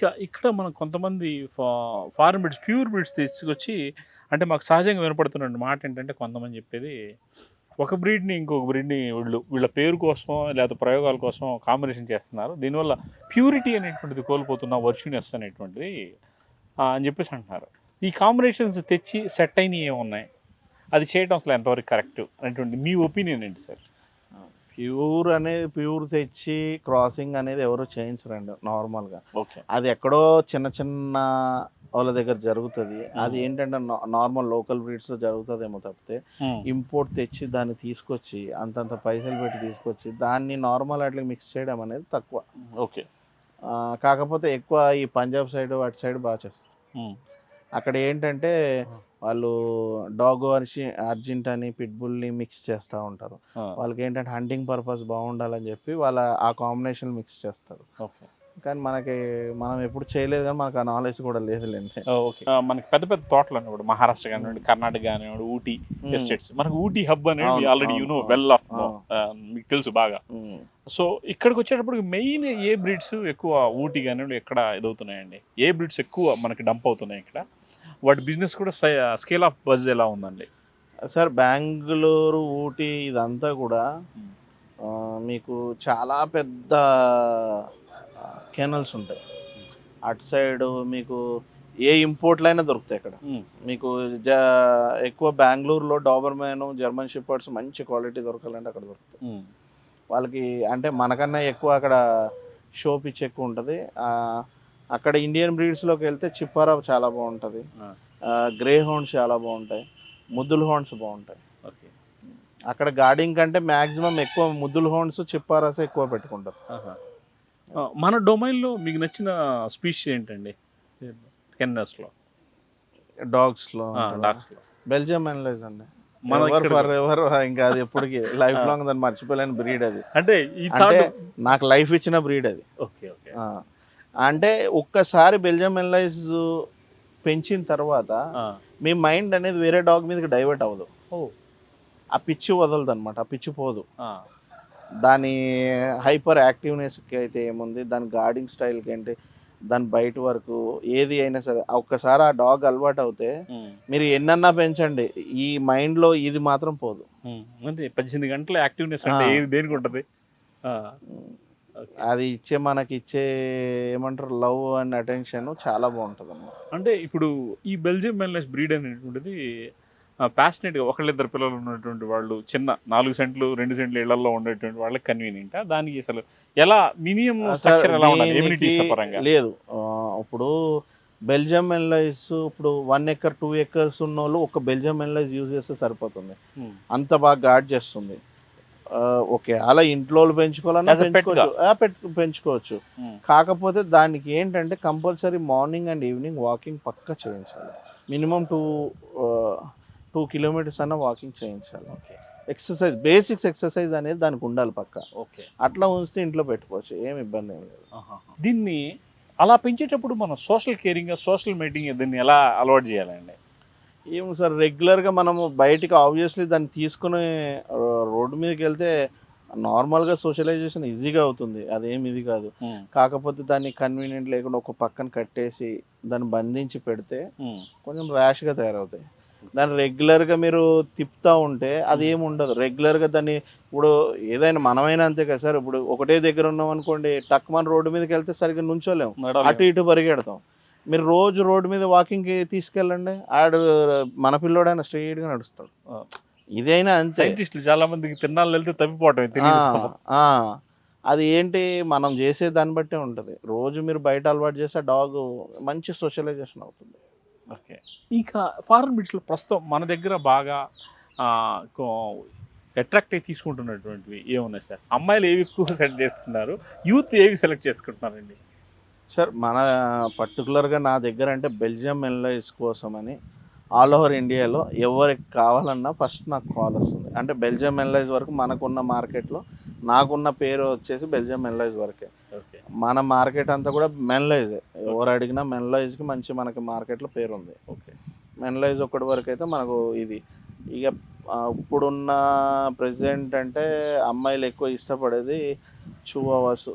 ఇక ఇక్కడ మనం కొంతమంది ఫా ఫారెన్ బిడ్స్ ప్యూర్ బిడ్స్ తీసుకొచ్చి అంటే మాకు సహజంగా వినపడుతున్న మాట ఏంటంటే కొంతమంది చెప్పేది ఒక బ్రీడ్ని ఇంకొక బ్రీడ్ని వీళ్ళు వీళ్ళ పేరు కోసం లేదా ప్రయోగాల కోసం కాంబినేషన్ చేస్తున్నారు. దీనివల్ల ప్యూరిటీ అనేటువంటిది కోల్పోతున్న వర్చునెస్ అనేటువంటిది అని చెప్పేసి అంటున్నారు. ఈ కాంబినేషన్స్ తెచ్చి సెట్ అయినవి ఏమున్నాయి? అది చేయడం అసలు ఎంతవరకు కరెక్ట్ అనేటువంటి మీ ఒపీనియన్ ఏంటి సార్ ప్యూర్ అనేది ప్యూర్ తెచ్చి క్రాసింగ్ అనేది ఎవరు చేయించరండి నార్మల్గా. ఓకే. అది ఎక్కడో చిన్న చిన్న వాళ్ళ దగ్గర జరుగుతుంది. అది ఏంటంటే నార్మల్ లోకల్ బ్రీడ్స్లో జరుగుతుందేమో తప్పితే ఇంపోర్ట్ తెచ్చి దాన్ని తీసుకొచ్చి అంతంత పైసలు పెట్టి తీసుకొచ్చి దాన్ని నార్మల్ అట్లా మిక్స్ చేయడం అనేది తక్కువ. ఓకే. కాకపోతే ఎక్కువ ఈ పంజాబ్ సైడ్ అటు సైడ్ బాగా చేస్తారు. అక్కడ ఏంటంటే వాళ్ళు డాగ్ అర్జి అర్జెంట్ అని పిట్బుల్ని మిక్స్ చేస్తూ ఉంటారు. వాళ్ళకి ఏంటంటే హంటింగ్ పర్పస్ బాగుండాలని చెప్పి వాళ్ళ ఆ కాంబినేషన్ మిక్స్ చేస్తారు. ఓకే. కానీ మనకి మనం ఎప్పుడు చేయలేదు కానీ మనకు ఆ నాలెడ్జ్ కూడా లేదులేండి. ఓకే. మనకి పెద్ద పెద్ద తోటలు అన్నప్పుడు మహారాష్ట్ర కానివ్వండి కర్ణాటక కానివ్వండి ఊటీ ఎస్టేట్స్. మనకు ఊటీ హబ్ అనేది ఆల్రెడీ యూ నో అవును, వెల్ ఆఫ్. మీకు తెలుసు బాగా. సో ఇక్కడికి వచ్చేటప్పుడు మెయిన్ ఏ బ్రీడ్స్ ఎక్కువ ఊటీ కానివ్వండి ఎక్కడ ఇదవుతున్నాయండి ఏ బ్రీడ్స్ ఎక్కువ మనకి డంప్ అవుతున్నాయి ఇక్కడ? వాటి బిజినెస్ కూడా స్కేల్ ఆఫ్ బజ్ ఎలా ఉందండి? సార్ బెంగళూరు ఊటీ ఇదంతా కూడా మీకు చాలా పెద్ద కెనల్స్ ఉంటాయి. అటు సైడ్ మీకు ఏ ఇంపోర్ట్లైనా దొరుకుతాయి అక్కడ. మీకు జ ఎక్కువ బెంగళూరులో డాబర్మ్యాన్ జర్మన్ షిప్పర్డ్స్ మంచి క్వాలిటీ దొరకాలంటే అక్కడ దొరుకుతాయి. వాళ్ళకి అంటే మనకన్నా ఎక్కువ అక్కడ షో పిచ్ ఎక్కువ ఉంటుంది. అక్కడ ఇండియన్ బ్రీడ్స్లోకి వెళ్తే చిప్పారా చాలా బాగుంటుంది. గ్రే హోన్స్ చాలా బాగుంటాయి. ముద్దుల హోన్స్ బాగుంటాయి. ఓకే. అక్కడ గార్డింగ్ కంటే మ్యాక్సిమం ఎక్కువ ముద్దుల హోన్స్ చిప్పారాస్ ఎక్కువ పెట్టుకుంటారు. మన డొమైన్లో మీకు నచ్చిన స్పీచ్ ఏంటండి? కెన్నస్లో. డాగ్స్లో డాగ్స్లో. బెల్జియం అనలైజ్ అండి. మన ఫర్ ఎవర్ ఇంకా అది ఎప్పటికీ లైఫ్ లాంగ్ దాన్ని మర్చిపోలేని బ్రీడ్ అది. అంటే అంటే నాకు లైఫ్ ఇచ్చిన బ్రీడ్ అది. Okay okay. అంటే ఒక్కసారి బెల్జియం ఎన్లైజ్ పెంచిన తర్వాత. మీ మైండ్ అనేది వేరే డాగ్ మీదకి డైవర్ట్ అవ్వదు. ఓ. ఆ పిచ్చి వదలదు అనమాట ఆ పిచ్చి పోదు. దాని హైపర్ యాక్టివ్నెస్కి అయితే ఏముంది? దాని గార్డింగ్ స్టైల్కి ఏంటి? దాని బయట వరకు ఏది అయినా సరే ఒక్కసారి ఆ డాగ్ అలవాటు అవుతే. మీరు ఎన్నన్నా పెంచండి. ఈ మైండ్లో ఇది మాత్రం పోదు. అంటే పద్దెనిమిది గంటల యాక్టివ్నెస్ అంటే దేనికి ఉంటుంది. అది ఇచ్చే మనకి ఇచ్చే ఏమంటారు? లవ్ అండ్ అటెన్షన్ చాలా బాగుంటుంది అంటే ఇప్పుడు ఈ బెల్జియం మెల్లెస్ బ్రీడ్ అనేటువంటిది ప్యాషనెట్గా ఒకళ్ళిద్దరు పిల్లలు ఉన్నటువంటి వాళ్ళు చిన్న నాలుగు సెంట్లు రెండు సెంట్లు ఇళ్ళలో ఉండేటువంటి వాళ్ళకి కన్వీనియంట్ దానికి అసలు ఎలా మినిమం స్ట్రక్చర్ ఎలా ఉండాలి? పరంగా? లేదు. ఇప్పుడు బెల్జియం ఎన్లైస్ ఇప్పుడు వన్ ఎకర్ టూ ఎకర్స్ ఉన్న వాళ్ళు ఒక బెల్జియం ఎన్లైస్ యూజ్ చేస్తే సరిపోతుంది. ఉమ్. అంత బాగా గార్డ్ చేస్తుంది. ఓకే అలా ఇంట్లో పెంచుకోవాలన్నా పెంచుకోవచ్చు. పెంచుకోవచ్చు. ఉమ్. కాకపోతే దానికి ఏంటంటే compulsory morning and evening walking పక్కా చేయించాలి. మినిమం టూ టూ కిలోమీటర్స్ అన్న వాకింగ్ చేయించాలి. ఓకే. ఎక్సర్సైజ్ బేసిక్స్ ఎక్సర్సైజ్ అనేది దానికి ఉండాలి పక్క. ఓకే. అట్లా ఉంచితే ఇంట్లో పెట్టుకోవచ్చు ఏం ఇబ్బంది ఏం లేదు. దీన్ని అలా పెంచేటప్పుడు మనం సోషల్ కేరింగ్ సోషల్ మీటింగ్ దీన్ని ఎలా అలవాటు చేయాలండి? ఏం సార్ రెగ్యులర్గా మనము బయటికి ఆబ్వియస్లీ దాన్ని తీసుకుని రోడ్డు మీదకి వెళ్తే నార్మల్గా సోషలైజేషన్ ఈజీగా అవుతుంది. అదేం ఇది కాదు. కాకపోతే దాన్ని కన్వీనియంట్ లేకుండా ఒక పక్కన కట్టేసి దాన్ని బంధించి పెడితే. కొంచెం ర్యాష్గా తయారవుతాయి. దాన్ని రెగ్యులర్గా మీరు తిప్పుతూ ఉంటే అది ఏమి ఉండదు రెగ్యులర్గా దాన్ని ఇప్పుడు ఏదైనా మనమైనా అంతే కదా సార్. ఇప్పుడు ఒకటే దగ్గర ఉన్నాం అనుకోండి టక్ మన రోడ్డు మీదకి వెళ్తే సరిగ్గా నుంచోలేము. అటు ఇటు పరిగెడతాం. మీరు రోజు రోడ్డు మీద వాకింగ్కి తీసుకెళ్ళండి ఆడు మన పిల్లోడైనా స్ట్రైట్గా నడుస్తాడు. ఇదైనా అంతే. సైంటిస్టులు చాలా మందికి తిన్నాళ్ళు వెళ్తే తప్పిపోవటం. అది ఏంటి? మనం చేసే దాన్ని బట్టే ఉంటుంది. రోజు మీరు బయట అలవాటు చేస్తే డాగ్ మంచి సోషలైజేషన్ అవుతుంది. ఓకే. ఇంకా ఫారెన్ బిట్స్లో ప్రస్తుతం మన దగ్గర బాగా అట్రాక్ట్ అయ్యి తీసుకుంటున్నటువంటివి ఏమున్నాయి సార్? అమ్మాయిలు ఏవి ఎక్కువ సెలెక్ట్ చేస్తున్నారు? యూత్ ఏవి సెలెక్ట్ చేసుకుంటున్నారండి? సార్ మన పర్టికులర్గా నా దగ్గర అంటే బెల్జియం ఎన్లైస్ కోసం అని ఆల్ ఓవర్ ఇండియాలో ఎవరికి కావాలన్నా ఫస్ట్ నాకు కాల్ వస్తుంది. అంటే బెల్జియం ఎన్లైజ్ వరకు మనకున్న మార్కెట్లో నాకున్న పేరు వచ్చేసి బెల్జియం ఎన్లైజ్ వరకే. ఓకే. మన మార్కెట్ అంతా కూడా మెన్లైజ్. ఎవరు అడిగినా మెన్లైజ్కి మంచి మనకి మార్కెట్లో పేరు ఉంది ఓకే. మెన్లైజ్ ఒకటి వరకు అయితే మనకు ఇది. ఇక ఇప్పుడున్న ప్రెసిడెంట్ అంటే అమ్మాయిలు ఎక్కువ ఇష్టపడేది chihuahuas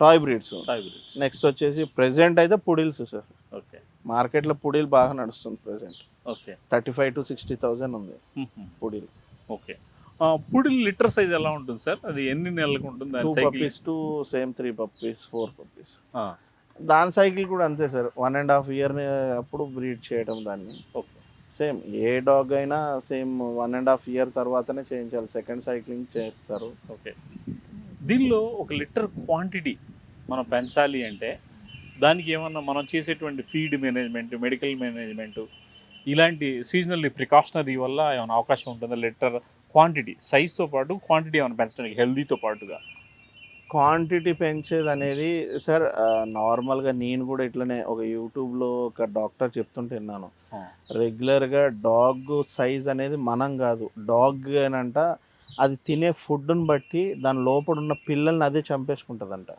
toy breeds. Toy breeds. Next వచ్చేసి ప్రెసెంట్ అయితే పుడిల్స్ సార్. ఓకే. మార్కెట్లో పుడిల్ బాగా నడుస్తుంది present okay. Thirty five to sixty thousand ఉంది poodle. Okay. Poodle litter size ఎలా ఉంటుంది సార్? అది ఎన్ని నెలలకు ఉంటుంది? Two puppies to same three puppies four puppies. దాని సైకిల్ కూడా అంతే sir. One and half year అప్పుడు బ్రీడ్ చేయడం దాన్ని. ఓకే. సేమ్ ఏ డాగ్ అయినా same one and half year తర్వాతనే చేయించాలి. సెకండ్ సైక్లింగ్ చేస్తారు. ఓకే. దీనిలో ఒక లిటర్ క్వాంటిటీ మనం పెంచాలి అంటే దానికి ఏమన్నా మనం చేసేటువంటి ఫీడ్ మేనేజ్మెంట్ మెడికల్ మేనేజ్మెంట్ ఇలాంటి సీజనల్ ప్రికాషనరీ వల్ల ఏమైనా అవకాశం ఉంటుందా? లిటర్ క్వాంటిటీ సైజ్తో పాటు క్వాంటిటీ ఏమైనా పెంచడానికి హెల్దీతో పాటుగా? క్వాంటిటీ పెంచేది అనేది సార్ నార్మల్గా నేను కూడా ఇట్లనే ఒక యూట్యూబ్లో ఒక డాక్టర్ చెప్తుంటే విన్నాను. రెగ్యులర్గా డాగ్ సైజ్ అనేది మనం కాదు. డాగ్ అనంట అది తినే ఫుడ్ని బట్టి దాని లోపల ఉన్న పిల్లల్ని అదే చంపేసుకుంటుందంట.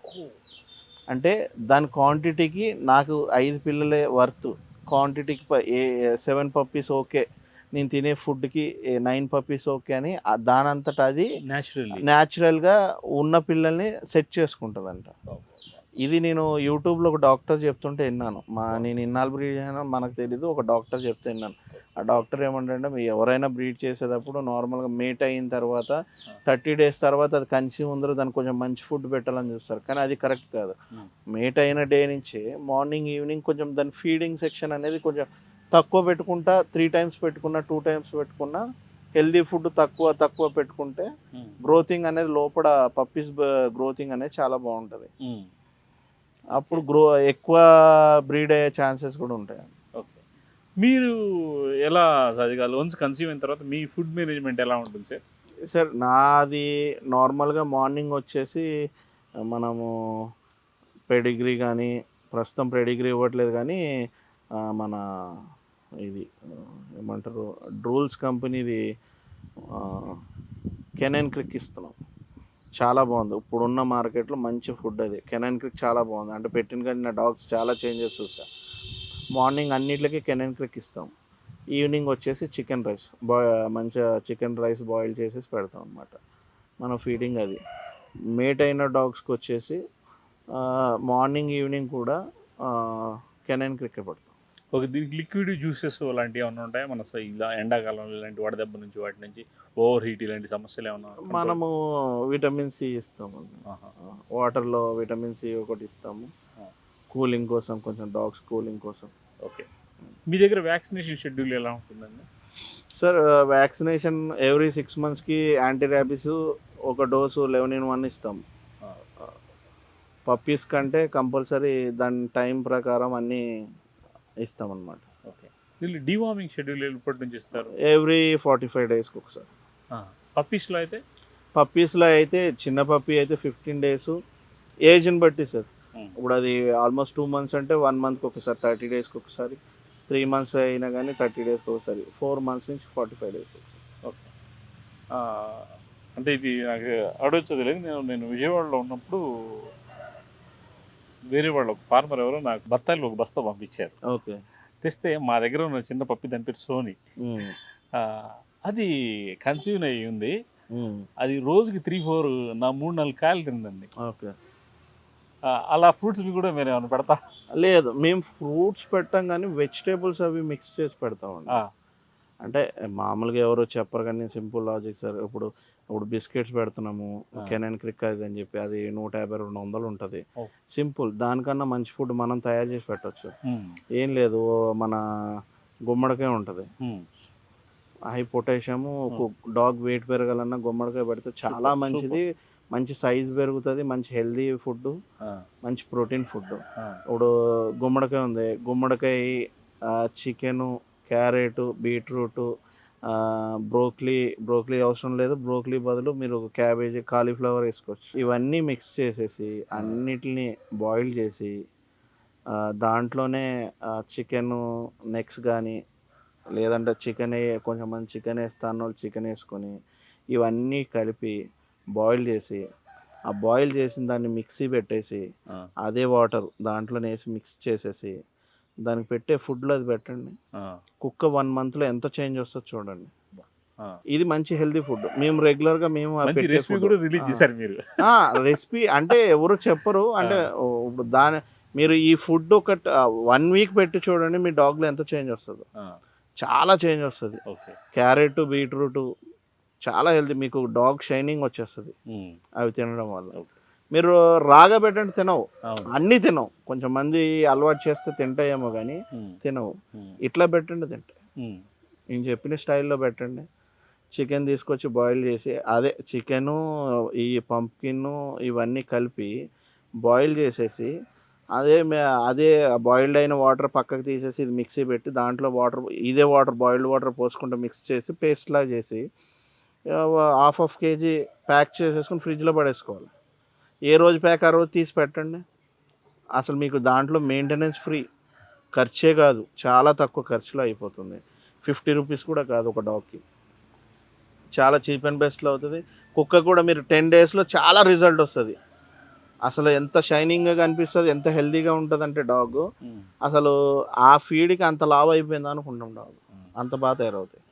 అంటే దాని క్వాంటిటీకి నాకు ఐదు పిల్లలే వర్త్. క్వాంటిటీకి ఏ సెవెన్ పప్పీస్ ఓకే. నేను తినే ఫుడ్కి నైన్ పప్పీస్ ఓకే అని దానంతట అది న్యాచురల్గా ఉన్న పిల్లల్ని సెట్ చేసుకుంటుందంట. ఇది నేను యూట్యూబ్లో ఒక డాక్టర్ చెప్తుంటే విన్నాను. మా నేను ఇన్నాళ్ళు బ్రీడ్ చేసినా మనకు తెలీదు ఒక డాక్టర్ చెప్తే విన్నాను. ఆ డాక్టర్ ఏమంటే మీ ఎవరైనా బ్రీడ్ చేసేటప్పుడు నార్మల్గా మేట్ అయిన తర్వాత థర్టీ డేస్ తర్వాత అది కన్సీవ్ ఉందరో దానికి కొంచెం మంచి ఫుడ్ పెట్టాలని చూస్తారు. కానీ అది కరెక్ట్ కాదు. మేట్ అయిన డే నుంచి మార్నింగ్ ఈవినింగ్ కొంచెం దాని ఫీడింగ్ సెక్షన్ అనేది కొంచెం తక్కువ పెట్టుకుంటా త్రీ టైమ్స్ పెట్టుకున్నా టూ టైమ్స్ పెట్టుకున్నా హెల్దీ ఫుడ్ తక్కువ తక్కువ పెట్టుకుంటే గ్రోతింగ్ అనేది లోపల పప్పీస్ గ్రోతింగ్ అనేది చాలా బాగుంటుంది. అప్పుడు గ్రో ఎక్కువ బ్రీడ్ అయ్యే ఛాన్సెస్ కూడా ఉంటాయి. ఓకే మీరు ఎలా కాదు వన్స్ కన్సీవ్ అయిన తర్వాత మీ ఫుడ్ మేనేజ్మెంట్ ఎలా ఉంటుంది సార్ సార్ నాది నార్మల్గా మార్నింగ్ వచ్చేసి మనము పెడిగ్రీ కానీ ప్రస్తుతం పెడిగ్రీ ఇవ్వట్లేదు కానీ మన ఇది ఏమంటారు డ్రూల్స్ కంపెనీది కెనన్ క్రిక్ ఇస్తున్నాం. చాలా బాగుంది. ఇప్పుడున్న మార్కెట్లో మంచి ఫుడ్ అది. కెనన్ క్రిక్ చాలా బాగుంది. అంటే పెట్టిన కానీ నా డాగ్స్ చాలా చేంజెస్ చూసా. మార్నింగ్ అన్నిటికీ కెనన్ క్రిక్ ఇస్తాం. ఈవినింగ్ వచ్చేసి చికెన్ రైస్. బాయ్ మంచిగా చికెన్ రైస్ బాయిల్ చేసేసి పెడతాం అనమాట మన ఫీడింగ్ అది. మేట్ అయిన డాగ్స్కి వచ్చేసి మార్నింగ్ ఈవినింగ్ కూడా కెనైన్ క్రిక్ పెడతాం. ఓకే దీనికి లిక్విడ్ జ్యూసెస్ అలాంటివి ఏమైనా ఉంటాయా? మన స- ఇలా ఎండాకాలంలో ఇలాంటి వడదెబ్బ నుంచి వాటి నుంచి ఓవర్ హీట్ ఇలాంటి సమస్యలు ఏమైనా మనము విటమిన్ సి ఇస్తాము. వాటర్లో విటమిన్ సి ఒకటి ఇస్తాము. కూలింగ్ కోసం కొంచెం డాగ్స్ కూలింగ్ కోసం. ఓకే. మీ దగ్గర వ్యాక్సినేషన్ షెడ్యూల్ ఎలా ఉంటుందండి? సార్ వ్యాక్సినేషన్ ఎవ్రీ సిక్స్ మంత్స్కి యాంటీ ర్యాబిస్ ఒక డోసు లెవెన్ ఇన్ వన్ ఇస్తాం. పప్పీస్ కంటే కంపల్సరీ దాని టైం ప్రకారం అన్నీ ఇస్తామన్నమాట. ఓకే. దీనిలో డివార్మింగ్ షెడ్యూల్ ఎప్పటి నుంచి ఇస్తారు? ఎవ్రీ ఫార్టీ ఫైవ్ డేస్కి ఒకసారి. పప్పీస్లో అయితే? పప్పీస్లో అయితే చిన్న పప్పీ అయితే ఫిఫ్టీన్ డేస్. ఏజ్ని బట్టి సార్. ఇప్పుడు అది ఆల్మోస్ట్ టూ మంత్స్ అంటే వన్ మంత్కి ఒకసారి థర్టీ డేస్కి ఒకసారి. త్రీ మంత్స్ అయినా కానీ థర్టీ డేస్కి ఒకసారి. ఫోర్ మంత్స్ నుంచి ఫార్టీ ఫైవ్ ఒకసారి. ఓకే. అంటే ఇది నాకు అడగచ్చు లేదు. నేను నేను విజయవాడలో ఉన్నప్పుడు వేరే వాళ్ళు ఒక ఫార్మర్ ఎవరో నాకు బత్తాయిలు ఒక బస్తా పంపించారు. ఓకే. తెస్తే మా దగ్గర ఉన్న చిన్న పప్పి దాని పేరు సోని. అది కన్సీవ్ అయ్యి ఉంది. అది రోజుకి త్రీ ఫోర్ నా మూడు నాలుగు కాయలు తిందండి. ఓకే. అలా ఫ్రూట్స్ కూడా మీరు ఏమైనా పెడతా లేదు మేము ఫ్రూట్స్ పెట్టాం కానీ వెజిటేబుల్స్ అవి మిక్స్ చేసి పెడతామండి. అంటే మామూలుగా ఎవరో చెప్పరు కానీ సింపుల్ లాజిక్ సార్. ఇప్పుడు ఇప్పుడు బిస్కెట్స్ పెడుతున్నాము. కెనన్ క్రిక్ అది అని చెప్పి అది నూట యాభై రెండు వందలు ఉంటుంది. సింపుల్ దానికన్నా మంచి ఫుడ్ మనం తయారు చేసి పెట్టవచ్చు ఉమ్, ఏం లేదు మన గుమ్మడికాయ ఉంటుంది. హై పొటాషియము డాగ్ వెయిట్ పెరగాలన్నా గుమ్మడికాయ పెడితే చాలా మంచిది. మంచి సైజ్ పెరుగుతుంది మంచి హెల్దీ ఫుడ్ మంచి ప్రోటీన్ ఫుడ్ ఇప్పుడు గుమ్మడికాయ ఉంది. గుమ్మడికాయ chicken carrot beetroot broccoli broccoli అవసరం లేదు. బ్రోక్లీ బదులు మీరు క్యాబేజీ కాలీఫ్లవర్ వేసుకోవచ్చు. ఇవన్నీ మిక్స్ చేసేసి అన్నిటిని బాయిల్ చేసి దాంట్లోనే చికెన్ నెక్స్ కానీ లేదంటే చికెన్ కొంచెం మంది చికెన్ వేస్తాను వాళ్ళు చికెన్ వేసుకొని ఇవన్నీ కలిపి బాయిల్ చేసి ఆ బాయిల్ చేసిన దాన్ని మిక్సీ పెట్టేసి అదే వాటర్ దాంట్లోనే వేసి మిక్స్ చేసేసి దానికి పెట్టే ఫుడ్లో అది పెట్టండి. కుక్క వన్ మంత్లో ఎంత చేంజ్ వస్తుందో చూడండి. ఇది మంచి హెల్దీ ఫుడ్. మేము రెగ్యులర్గా మేము రెసిపీ. కూడా రిలీజ్. చేశారు మీరు. రెసిపీ అంటే ఎవరు చెప్పరు. అంటే ఇప్పుడు దాని మీరు ఈ ఫుడ్ ఒక వన్ వీక్ పెట్టి చూడండి మీ డాగ్లో ఎంత చేంజ్ వస్తుందో. చాలా చేంజ్ వస్తుంది. ఓకే. క్యారెట్ బీట్రూట్ చాలా హెల్తీ. మీకు డాగ్ షైనింగ్ వచ్చేస్తుంది. అవి తినడం వల్ల. మీరు రాగా పెట్టండి తినవు అన్నీ తినవు. కొంచెం మంది అలవాటు చేస్తే తింటాయేమో కానీ తినవు. ఇట్లా పెట్టండి తింటాయి ఉమ్, నేను చెప్పిన స్టైల్లో పెట్టండి. చికెన్ తీసుకొచ్చి బాయిల్ చేసి అదే చికెను ఈ పంప్కిన్ ఇవన్నీ కలిపి బాయిల్ చేసేసి అదే మే- అదే బాయిల్డ్ అయిన వాటర్ పక్కకు తీసేసి ఇది మిక్సీ పెట్టి దాంట్లో వాటర్ ఇదే వాటర్ బాయిల్డ్ వాటర్ పోసుకుంటూ మిక్స్ చేసి పేస్ట్ లాగా చేసి హాఫ్ హాఫ్ కేజీ ప్యాక్ చేసేసుకుని ఫ్రిడ్జ్లో పడేసుకోవాలి. ఏ రోజు ప్యాక్ ఆ రోజు తీసి పెట్టండి. అసలు మీకు దాంట్లో మెయింటెనెన్స్ ఫ్రీ ఖర్చే కాదు. చాలా తక్కువ ఖర్చులో అయిపోతుంది. ఫిఫ్టీ రూపీస్ కూడా కాదు ఒక డాగ్కి. చాలా చీప్ అండ్ బెస్ట్లో అవుతుంది. కుక్క కూడా మీరు టెన్ డేస్లో చాలా రిజల్ట్ వస్తుంది. అసలు ఎంత షైనింగ్గా కనిపిస్తుంది ఎంత హెల్తీగా ఉంటుంది అంటే డాగ్ అసలు ఆ ఫీడ్కి అంత లావ్ అయిపోయింది అనుకుంటాం డాగ్. అంత బాగా తయారవుతాయి.